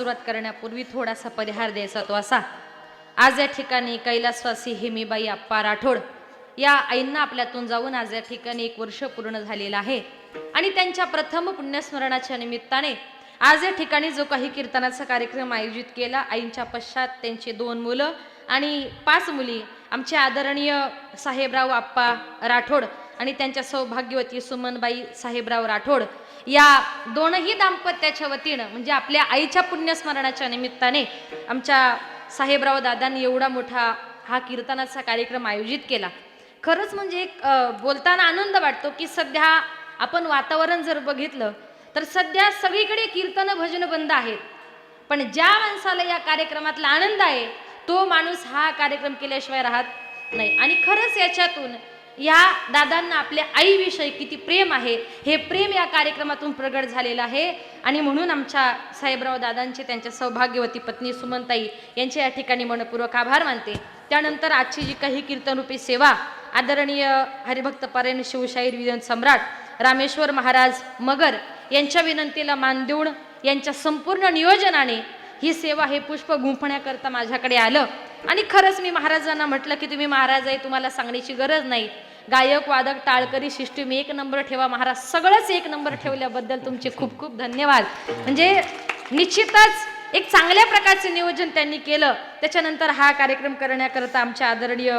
सुरुवात करण्यापूर्वी थोडासा परिहार द्यायचा तो असा. आज या ठिकाणी कैलासवासी हेमीबाई आप्पा राठोड या आईंना आपल्यातून जाऊन आज या ठिकाणी एक वर्ष पूर्ण झालेलं आहे. आणि त्यांच्या प्रथम पुण्यस्मरणाच्या निमित्ताने आज या ठिकाणी जो काही कीर्तनाचा कार्यक्रम आयोजित केला आईंच्या पश्चात त्यांची दोन मुलं आणि पाच मुली आमचे आदरणीय साहेबराव आप्पा राठोड आणि त्यांच्या सौभाग्यवती सुमनबाई साहेबराव राठोड या दोनही दाम्पत्याच्या वतीनं म्हणजे आपल्या आईच्या पुण्यस्मरणाच्या निमित्ताने आमच्या साहेबराव दादांनी एवढा मोठा हा कीर्तनाचा कार्यक्रम आयोजित केला. खरंच म्हणजे एक बोलताना आनंद वाटतो की सध्या आपण वातावरण जर बघितलं तर सध्या सगळीकडे कीर्तन भजन बंद आहेत. पण ज्या माणसाला या कार्यक्रमातला आनंद आहे तो माणूस हा कार्यक्रम केल्याशिवाय राहत नाही. आणि खरंच याच्यातून या दादांना आपल्या आईविषयी किती प्रेम आहे हे प्रेम या कार्यक्रमातून प्रगट झालेलं आहे. आणि म्हणून आमच्या साहेबराव दादांचे त्यांच्या सौभाग्यवती पत्नी सुमनताई यांचे या ठिकाणी मनपूर्वक आभार मानते. त्यानंतर आजची जी काही कीर्तनरूपी सेवा आदरणीय हरिभक्त परायण शिवशाहीर विजन सम्राट रामेश्वर महाराज मगर यांच्या विनंतीला मान देऊन यांच्या संपूर्ण नियोजनाने ही सेवा हे पुष्प गुंफण्याकरता माझ्याकडे आलं. आणि खरंच मी महाराजांना म्हटलं की तुम्ही महाराज आहे तुम्हाला सांगण्याची गरज नाही. गायक वादक टाळकरी शिष्टी मी एक नंबर ठेवा. महाराज सगळंच एक नंबर ठेवल्याबद्दल तुमचे खूप खूप धन्यवाद. म्हणजे निश्चितच एक चांगल्या प्रकारचे नियोजन त्यांनी केलं. त्याच्यानंतर हा कार्यक्रम करण्याकरता आमच्या आदरणीय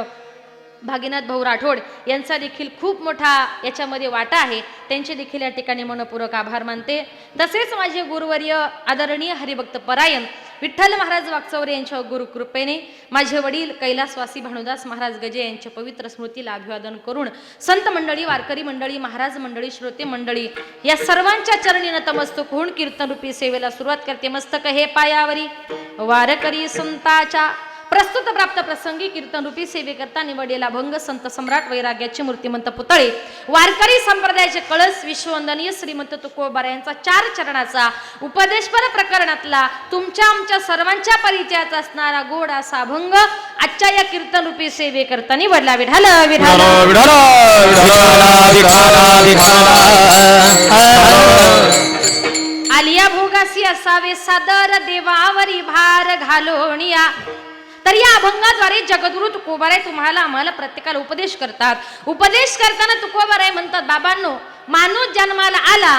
भागीनाथ भाऊ राठोड यांचा देखील खूप मोठा याच्यामध्ये वाटा आहे. त्यांचे देखील या ठिकाणी मनपूर्वक आभार मानते. तसेच माझे गुरुवर्य आदरणीय हरिभक्त परायण विठ्ठल महाराज वागचौरे यांच्या गुरुकृपेने माझे वडील कैलासवासी भानुदास महाराज गजे यांच्या पवित्र स्मृतीला अभिवादन करून संत मंडळी वारकरी मंडळी महाराज मंडळी श्रोते मंडळी या सर्वांच्या चरणी नतमस्तक होऊन कीर्तनरूपी सेवेला सुरुवात करते. मस्तक हे पायावरी वारकरी संताच्या प्रस्तुत प्राप्त प्रसंगी कीर्तनरूपी सेवेकरता निवडलेला भंग संत सम्राट वैराग्याचे मूर्तिमंत पुतळे. वारकरी संप्रदायाचे कळस विश्ववंदनीय श्रीमंत तुकोबारा यांचा चार चरणाचा उपदेशपर प्रकरणातला तुमच्या आमच्या सर्वांच्या परिचयाचा असणारा गोड असा अभंग आजच्या या कीर्तनरूपी सेवेकरता निवडला. विढाल विढाल आलिया भोगासी असावे सादर देवावरी भार घालोणिया तर या अभंगाद्वारे जगद्गुरु तुकोबाराय तुम्हाला आम्हाला प्रत्येकाला उपदेश करतात. उपदेश करताना तुकोबाराय म्हणतात बाबांनो माणूस जन्माला आला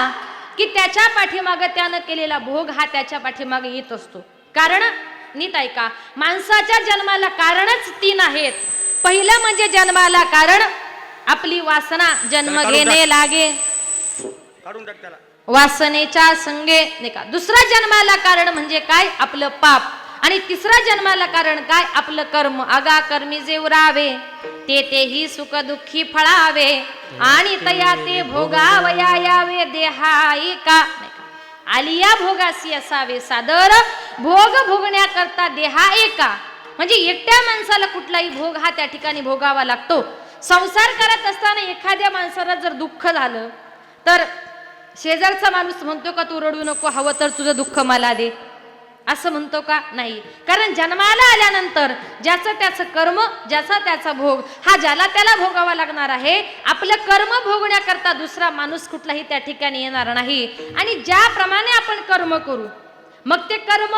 की त्याच्या पाठीमागे त्यानं केलेला भोग हा त्याच्या पाठीमागे येत असतो. कारण नीट ऐका माणसाच्या जन्माला कारणच तीन आहेत. पहिलं म्हणजे जन्माला कारण आपली वासना जन्म घेणे लागे. वासनेच्या संगे नाही का? दुसरा जन्माला कारण म्हणजे काय? आपलं पाप. आणि तिसरा जन्माला कारण काय? आपलं कर्म. अगा कर्मी जे उरावे ते तेही सुख दुःखी फळावे. आणि तया ते भोगावया यावे देहाई का? का? आलिया भोगासी असावे सादर. भोग भोगण्याकरता देहा एका म्हणजे एकट्या माणसाला कुठलाही भोग हा त्या ठिकाणी भोगावा लागतो. संसार करत असताना एखाद्या माणसाला जर दुःख झालं तर शेजारचा माणूस म्हणतो का तू रडू नको हवं तर तुझं दुःख मला दे. असं म्हणतो का? नाही. कारण जन्माला आल्यानंतर ज्याचं त्याचं कर्म ज्याचा त्याचा भोग हा ज्याला त्याला भोगावा लागणार आहे आपलं कर्म भोगण्याकरता दुसरा माणूस कुठलाही त्या ठिकाणी येणार नाही. आणि ज्याप्रमाणे आपण कर्म करू मग ते कर्म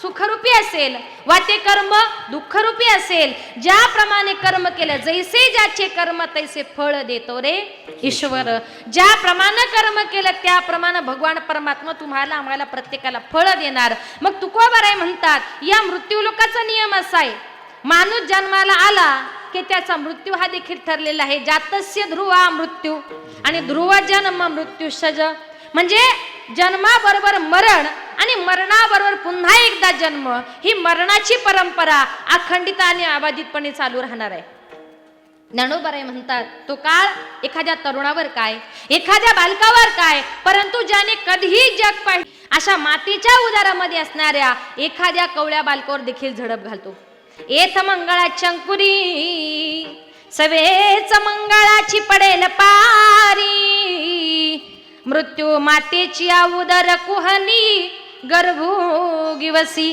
सुखरूपी असेल वा ते कर्म दुःखरूपी असेल ज्याप्रमाणे कर्म केलं जैसे ज्याचे कर्म तैसे फळ देतो रे. ईश्वर ज्याप्रमाणे कर्म केलं त्याप्रमाणे भगवान परमात्मा तुम्हाला आम्हाला प्रत्येकाला फळ देणार. मग तुकोबाराय म्हणतात या मृत्यूलोकाचा नियम असा आहे. माणूस जन्माला आला की त्याचा मृत्यू हा देखील ठरलेला आहे. जातस्य ध्रुवा मृत्यू आणि ध्रुव जन्म मृत्यू सज. म्हणजे जन्माबरोबर मरण आणि मरणाबरोबर पुन्हा एकदा जन्म ही मरणाची परंपरा अखंडित आणि अबाधितपणे चालू राहणार आहे. ज्ञानोबराय म्हणतात तो काळ एखाद्या तरुणावर काय? एखाद्या बालकावर काय? परंतु ज्याने कधीही जग पाहिजे अशा मातीच्या उदारामध्ये असणाऱ्या एखाद्या कवळ्या बालकावर देखील झडप घालतो. येथ मंगळा चंकुरी सवेच मंगळाची पडेल पारी मृत्यू मातेची उदर कुहनी गर्भू गिवसी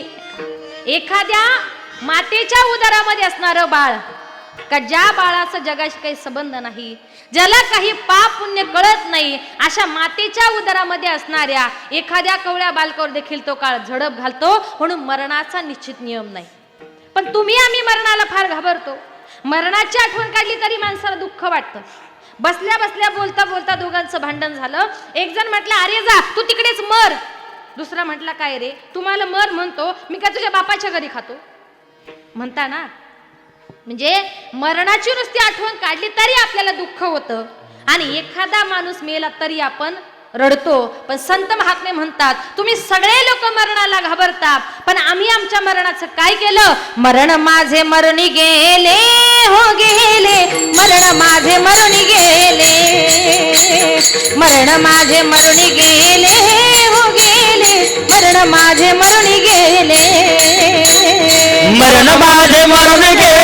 एखाद्या मातेच्या उदरामध्ये असणारं बाळ का ज्या बाळाचं जगाशी काही संबंध नाही ज्याला काही पाप पुण्य कळत नाही अशा मातेच्या उदरामध्ये असणाऱ्या एखाद्या कवळ्या बालकावर देखील तो काळ झडप घालतो म्हणून मरणाचा निश्चित नियम नाही. पण तुम्ही आम्ही मरणाला फार घाबरतो. मरणाची आठवण काढली तरी माणसाला दुःख वाटतं. बसल्या बसल्या बोलता बोलता दोघांचं भांडण झालं. एक जण म्हटलं अरे जा तू तिकडेच मर. दुसरा म्हटला काय रे तुम्हाला मर म्हणतो मी काय तुझ्या बापाच्या घरी खातो? म्हणता ना म्हणजे मरणाची नुसती आठवण काढली तरी आपल्याला दुःख होतं. आणि एखादा माणूस मेला तरी आपण रडतो. पण संत महात्मे म्हणतात तुम्ही सगळे लोक मरणाला घाबरता पण आम्ही आमच्या मरणाचं काय केलं? मरण माझे मरणी गेले हो गेले. मरण माझे मरणी गेले. मरण माझे मरणी गेले हो गेले. मरण माझे मरणी गेले. मरण माझे मरणी गेले.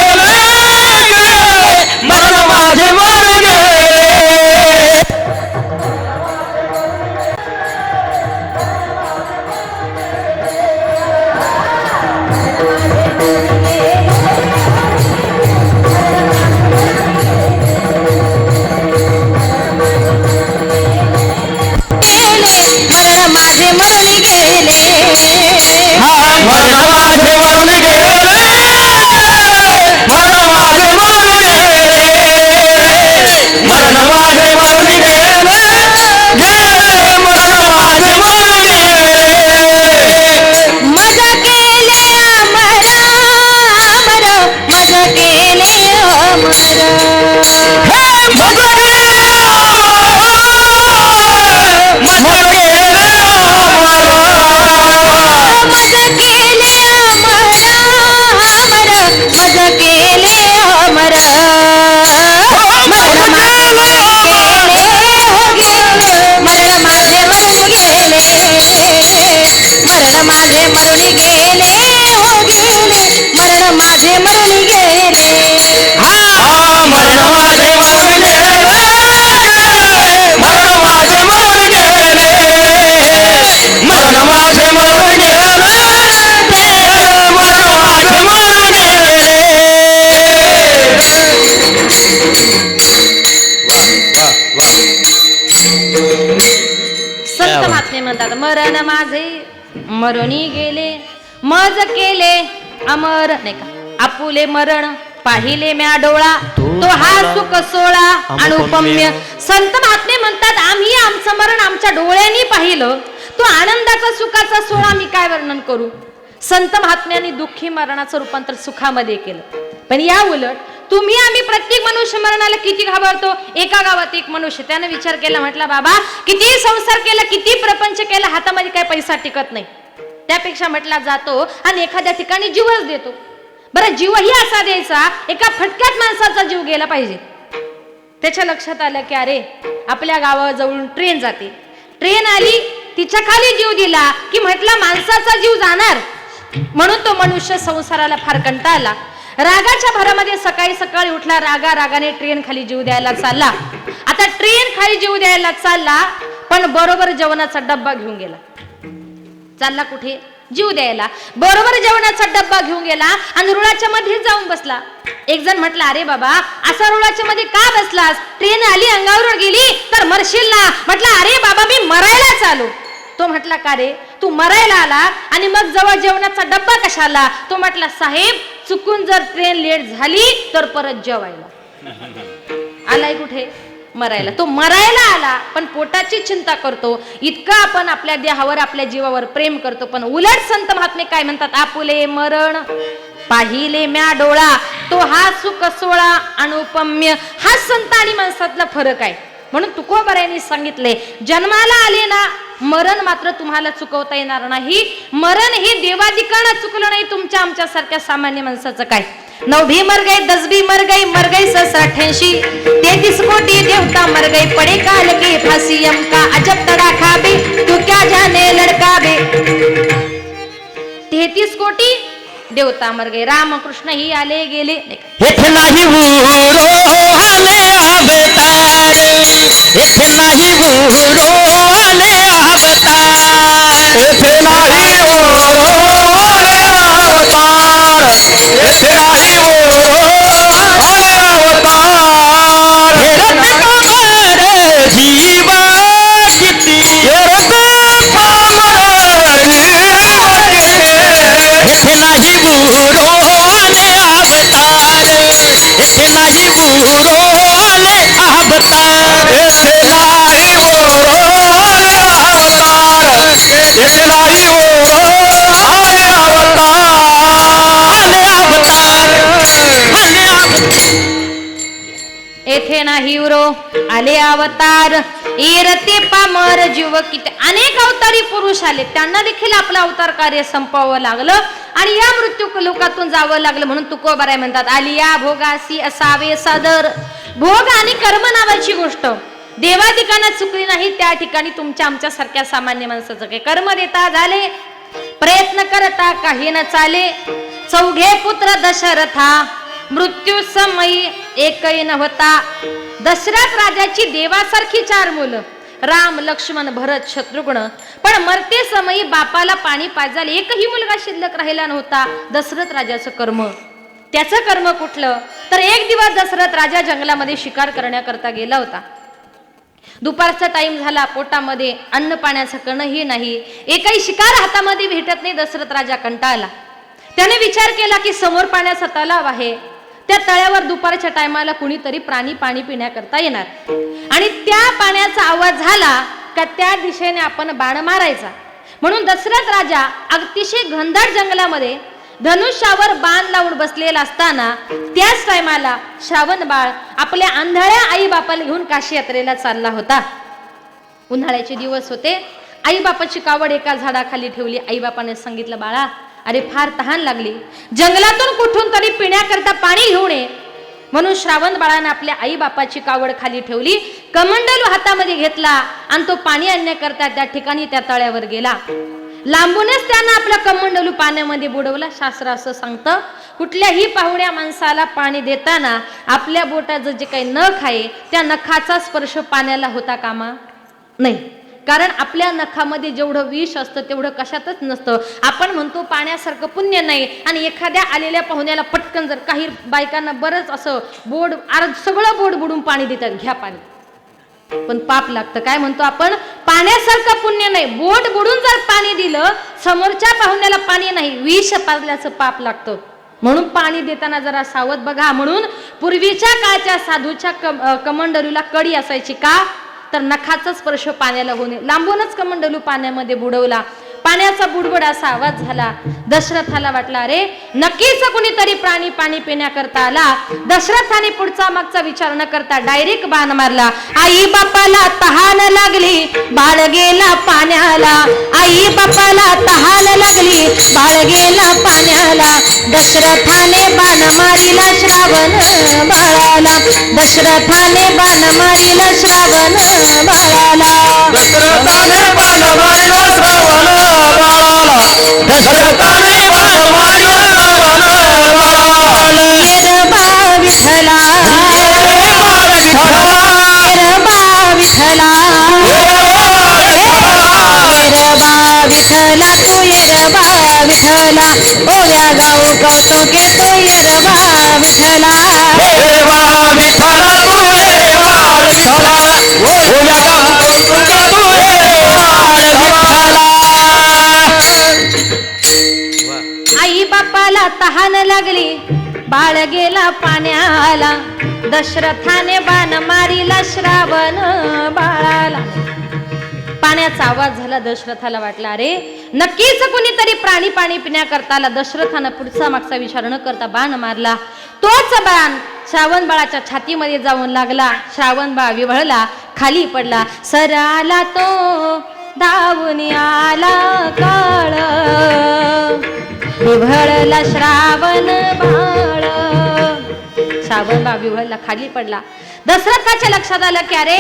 मरुनी गेले मज केले अमर नाही का? आपुले मरण पाहिले म्या डोळा तो हा सुख सोळा अनुपम्य. संत महात्मे म्हणतात आम्ही आमचं मरण आमच्या डोळ्यांनी पाहिलं. तो आनंदाचा सुखाचा सोहळा मी काय वर्णन करू? संत महात्म्यांनी दुःखी मरणाचं रूपांतर सुखामध्ये केलं. पण या उलट तुम्ही आम्ही प्रत्येक मनुष्य मरणाला किती घाबरतो? एका गावात एक मनुष्य. त्यानं विचार केला म्हटला बाबा किती संसार केला किती प्रपंच केला हातामध्ये काय पैसा टिकत नाही. त्यापेक्षा म्हटला जातो आणि एखाद्या ठिकाणी जीवच देतो. बरं जीवही असा द्यायचा एका फटक्यात माणसाचा जीव गेला पाहिजे. त्याच्या लक्षात आलं की अरे आपल्या गावाजवळून ट्रेन जाते. ट्रेन आली तिच्या खाली जीव दिला की म्हटला माणसाचा जीव जाणार. म्हणून तो मनुष्य संसाराला फार कंटाळला. रागाच्या भरामध्ये सकाळी सकाळी उठला रागा रागाने ट्रेन खाली जीव द्यायला चालला. आता ट्रेन खाली जीव द्यायला चालला पण बरोबर जेवणाचा डब्बा घेऊन गेला. चालला कुठे? जीव द्यायला. बरोबर जेवणाचा डब्बा घेऊन गेला आणि रुळाच्या मध्ये जाऊन बसला. एक जण म्हटला अरे बाबा असा रुळाच्या मध्ये का बसलास? ट्रेन आली अंगावर गेली तर मरशील ना. म्हटलं अरे बाबा मी मरायला चालू तो म्हटला का रे? तू मरायला आला आणि मग जवळ जेवणाचा डब्बा कशाला? तो म्हटला साहेब चुकून जर ट्रेन लेट झाली तर परत जेवायला. आलाय कुठे? मरायला. तो मरायला आला पण पोटाची चिंता करतो. इतकं आपण आपल्या देहावर आपल्या जीवावर प्रेम करतो पण उलट संत महात्मे काय म्हणतात? आपुले मरण पाहिले म्या डोळा. तो हा सुख सोळा अनुपम्य. हा संत आणि माणसातला फरक आहे. म्हणून तुकोबऱ्यांनी सांगितले जन्माला आले ना मरण मात्र तुम्हाला चुकवता येणार नाही. मरण हे देवाधिकानं चुकलं नाही तुमच्या आमच्यासारख्या सामान्य माणसाचं काय? नवभी मर गई दस भी मर गई मर गई सस अठ्याऐंशी तेहतीस कोटी देवता मर गई पडे काल के फासी का अजब तडाखा बे तू क्या जाने लड़का बे तेहतीस कोटी देवता मर गए राम कृष्ण ही आले गेले? येथे नाही उरो आले अवतार येथे नाही उरो आले अवतार। नाही उरो आले अवतार येथे आले अवतार. इरते पामर जीव किती अनेक अवतारी पुरुष आले. त्यांना देखील आपलं अवतार कार्य संपवावं लागलं. आणि या मृत्यू लोकातून जावं लागलं म्हणून तुकोबाराय म्हणतात आलिया भोगासी असावे सादर. भोग आणि कर्म नावाची गोष्ट. देवा चुकली नाही त्या ठिकाणी तुमच्या आमच्या सारख्या सामान्य माणसाचं काही कर्म देता झाले. प्रयत्न करता काही न चाले. चौघे पुत्र दशरथा. मृत्यू समयी एकही नव्हता. दशरथ राजाची देवासारखी चार मुलं राम लक्ष्मण भरत शत्रुघ्न. पण मरते समयी बापाला पाणी पाजायला एकही मुलगा शिल्लक राहिला नव्हता दशरथ राजाचं कर्म. त्याचं कर्म कुठलं? तर एक दिवस दशरथ राजा जंगलामध्ये शिकार करण्याकरता गेला होता. दुपारचा टाइम झाला पोटामध्ये अन्न पाण्याचं कणही नाही. एकही शिकार हातामध्ये भेटत नाही दशरथ राजा कंटाळला. त्याने विचार केला की समोर पाण्याचा तलाव आहे. त्या तळ्यावर दुपारच्या टायमाला कुणीतरी प्राणी पाणी पिण्याकरता येणार. आणि त्या पाण्याचा आवाज झाला का त्या दिशेने आपण बाण मारायचा. म्हणून दशरथ राजा अतिशय घनदाट जंगलामध्ये धनुष्यावर बाण लावून बसलेला असताना त्याच टायमाला श्रावण बाळ आपल्या आंधळ्या आई बापाला घेऊन काशी यात्रेला चालला होता. उन्हाळ्याचे दिवस होते. आई बापाची कावड एका झाडाखाली ठेवली. आई बापाने सांगितलं बाळा अरे फार तहान लागली. जंगलातून कुठून तरी पिण्याकरता पाणी घेऊन ये म्हणून श्रावण बाळाने आपल्या आई बापाची कावड खाली ठेवली कमंडलू हातामध्ये घेतला आणि तो पाणी आणण्याकरता त्या ठिकाणी त्या तळ्यावर गेला. लांबूनच त्यानं आपला कमंडलू पाण्यामध्ये बुडवला. शास्त्र असं सांगतं कुठल्याही पाहुण्या माणसाला पाणी देताना आपल्या बोटाचं जे काही नख आहे त्या नखाचा स्पर्श पाण्याला होता कामा? नाही. कारण आपल्या नखामध्ये जेवढं विष असतं तेवढं कशातच नसतं. आपण म्हणतो पाण्यासारखं पुण्य नाही आणि एखाद्या आलेल्या पाहुण्याला पटकन जर काही बायकांना बरंच असं बोड आर सगळं बोट बुडून पाणी देतात घ्या पाणी. पण पाप लागतं. काय म्हणतो आपण? पाण्यासारखं पुण्य नाही. बोट बुडून जर पाणी दिलं समोरच्या पाहुण्याला पाणी नाही विष पाजल्याचं पाप लागतं. म्हणून पाणी देताना जरा सावध बघा. म्हणून पूर्वीच्या काळच्या साधूच्या कम अं, कडी असायची का? तर नखाचा स्पर्श पाण्याला होणे लांबूनच कमंडलू पाण्यामध्ये बुडवला. पाण्याचा बुडबुड असा आवाज झाला. दशरथाला वाटला अरे नक्कीच कुणीतरी प्राणी पाणी पिण्याकरता आला. दशरथाने पुढचा मागचा विचार न करता डायरेक्ट बाण मारला. आई बापाला तहान लागली बाळ गेला पाण्याला. आई बापाला तहान लागली बाळ गेला पाण्याला. दशरथाने बाण मारिला श्रावण बाळाला. दशरथाने बाण मारिला श्रावण बाळाला. दशरथाने बाण मारिला श्रावण बाळाला विठला तो ये रबा विठला ओया गाँव का ये रबा विठला रबा विठला पाण्याला दशरथाने बाण मारिला श्रावण बाळाला. पाण्याचा आवाज झाला दशरथाला वाटला अरे नक्कीच कुणीतरी प्राणी पाणी पिण्याकरताला दशरथानं पुढचा मागचा विचार न करता बाण मारला. तोच बाण श्रावण बाळाच्या छातीमध्ये जाऊन लागला. श्रावण बाळ विवळला खाली पडला. सराला तो धावून आला काळ विवळला श्रावण श्रावण बाळ खाली पडला. दशरथाच्या लक्षात आलं की अरे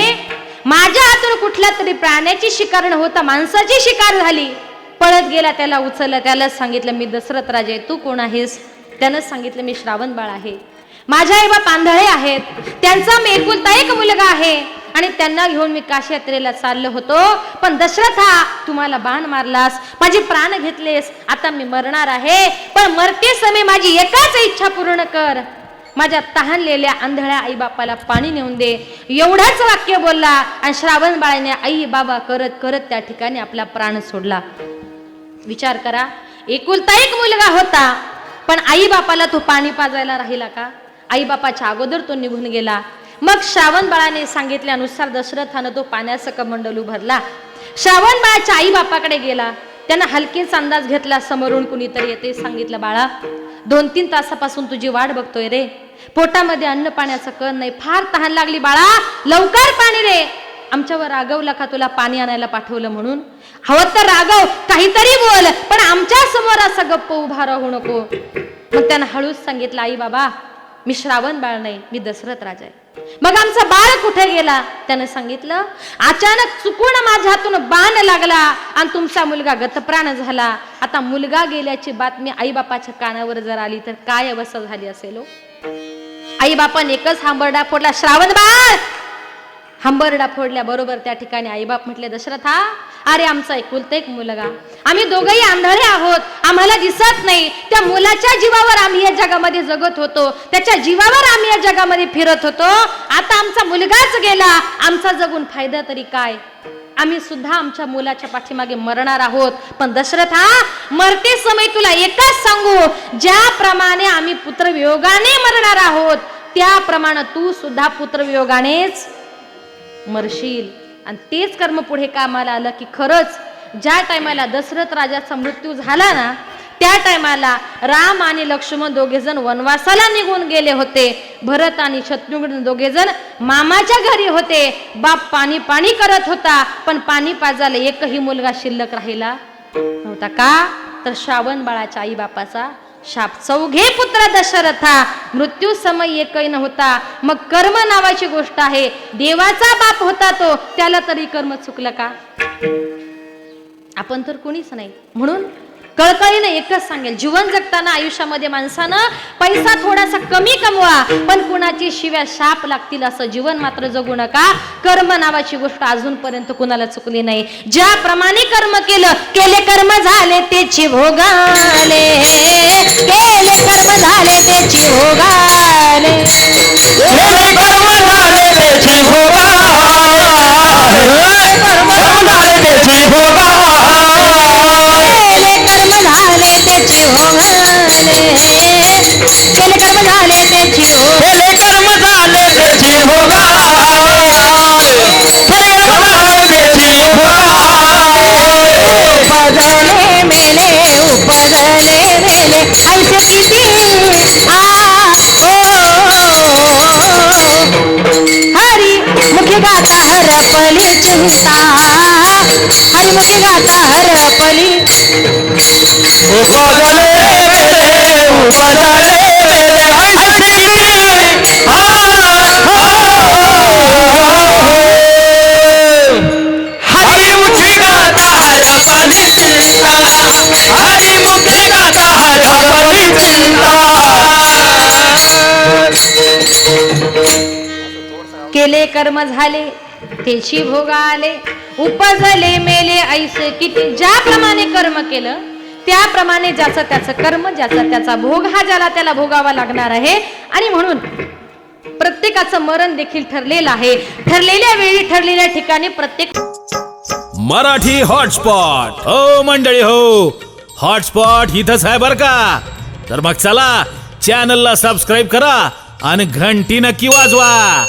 माझ्या हातून कुठल्या तरी प्राण्याची शिकार न होता माणसाची शिकार झाली. पळत गेला त्याला उचललं त्यालाच सांगितलं मी दशरथ राजे तू कोण आहेस? त्यानं सांगितलं मी श्रावण बाळ आहे. माझ्या आई बाप आंधळे आहेत. त्यांचा मी एकुलता एक मुलगा आहे. आणि त्यांना घेऊन मी काशी यात्रेला चाललो होतो. पण दशरथा तुम्हाला बाण मारलास माझे प्राण घेतलेस. आता मी मरणार आहे. पण मरते समय माझी एकाच इच्छा पूर्ण कर. माझ्या तहानलेल्या आंधळ्या आई बापाला पाणी नेऊन दे. एवढंच वाक्य बोलला आणि श्रावण बाळाने आई बाबा करत करत त्या ठिकाणी आपला प्राण सोडला. विचार करा एकुलता एक मुलगा होता पण आई बापाला तो पाणी पाजायला राहिला का? आई बापाच्या अगोदर तो निघून गेला. मग श्रावण बाळाने सांगितल्यानुसार दशरथानं तो पाण्याचं कमंडल भरला श्रावण बाळाच्या आई बापाकडे गेला. त्यानं हलकेच अंदाज घेतला समोरून कुणीतरी येते सांगितलं बाळा दोन तीन तासापासून तुझी वाट बघतोय रे. पोटामध्ये अन्न पाण्याचं कण नाही. फार तहान लागली बाळा. लवकर पाणी रे. आमच्यावर रागवला का तुला पाणी आणायला पाठवलं म्हणून. हवं तर रागव. काहीतरी बोल. पण आमच्यासमोर असं गप्प उभा राहू नको. मग त्यानं हळूच सांगितलं आई बाबा मी श्रावण बाळ नाही मी दशरथ राजा आहे. मग आमचा बाळ कुठे गेला? त्यानं सांगितलं अचानक चुकून माझ्या हातून बाण लागला आणि तुमचा मुलगा गतप्राण झाला. आता मुलगा गेल्याची बातमी आईबापाच्या कानावर जर आली तर काय अवस्था झाली असेल हो? आईबापाने एकच हांबरडा फोडला श्रावण बाळ! हंबरडा फोडल्या बरोबर त्या ठिकाणी आईबाप म्हटले दशरथा अरे आमचा एकुलता एक मुलगा. आम्ही दोघंही आंधळे आहोत. आम्हाला दिसत नाही. त्या मुलाच्या जीवावर आम्ही या जगामध्ये जगत होतो. त्याच्या जीवावर आम्ही या जगामध्ये फिरत होतो. आता आमचा मुलगाच गेला. आमचा जगून फायदा तरी काय? आम्ही सुद्धा आमच्या मुलाच्या पाठीमागे मरणार आहोत. पण दशरथ हा मरते समय तुला एकच सांगू. ज्याप्रमाणे आम्ही पुत्रवियोगाने मरणार आहोत त्याप्रमाणे तू सुद्धा पुत्रवियोगानेच मरशील. आणि तेच कर्म पुढे कामाला आलं की खरंच ज्या टायमाला दशरथ राजाचा मृत्यू झाला ना त्या टायमाला राम आणि लक्ष्मण दोघेजण वनवासाला निघून गेले होते. भरत आणि शत्रुघ्न दोघेजण मामाच्या घरी होते. बाप पाणी पाणी करत होता पण पाणी पाजायला एकही मुलगा शिल्लक राहिला नव्हता का? तर श्रावण बाळाच्या आई बापाचा शाप चौघे पुत्र दशरथा. मृत्यू समय एकही नव्हता. मग कर्म नावाची गोष्ट आहे. देवाचा बाप होता तो त्याला तरी कर्म चुकलं का? आपण तर कोणीच नाही. म्हणून कळकळीनं एकच सांगेल. जीवन जगताना आयुष्यामध्ये माणसानं पैसा थोडासा कमी कमवा पण कुणाची शिव्या शाप लागतील असं जीवन मात्र जगू नका. कर्म नावाची गोष्ट अजूनपर्यंत कुणाला चुकली नाही. ज्याप्रमाणे कर्म केलं केले कर्म झाले त्याची भोगाले केले कर्म झाले हरपली चिंता हरी मुखी गाता हरपली उपजले उपजले. केले कर्म झाले तेची भोगा आले. उपजले मेले ऐसे किती. ज्याप्रमाणे कर्म केलं त्याप्रमाणे ज्याचं त्याचं कर्म ज्याचा त्याचा भोग हा ज्याला त्याला भोगावा लागणार आहे. आणि म्हणून प्रत्येकाचं मरण देखील ठरलेलं आहे. ठरलेल्या वेळी ठरलेल्या ठिकाणी प्रत्येक मराठी हॉटस्पॉट. हो मंडळी हो. हॉटस्पॉट इथंच आहे बर का? तर मग चला चॅनलला सबस्क्राईब करा आणि घंटी नक्की वाजवा.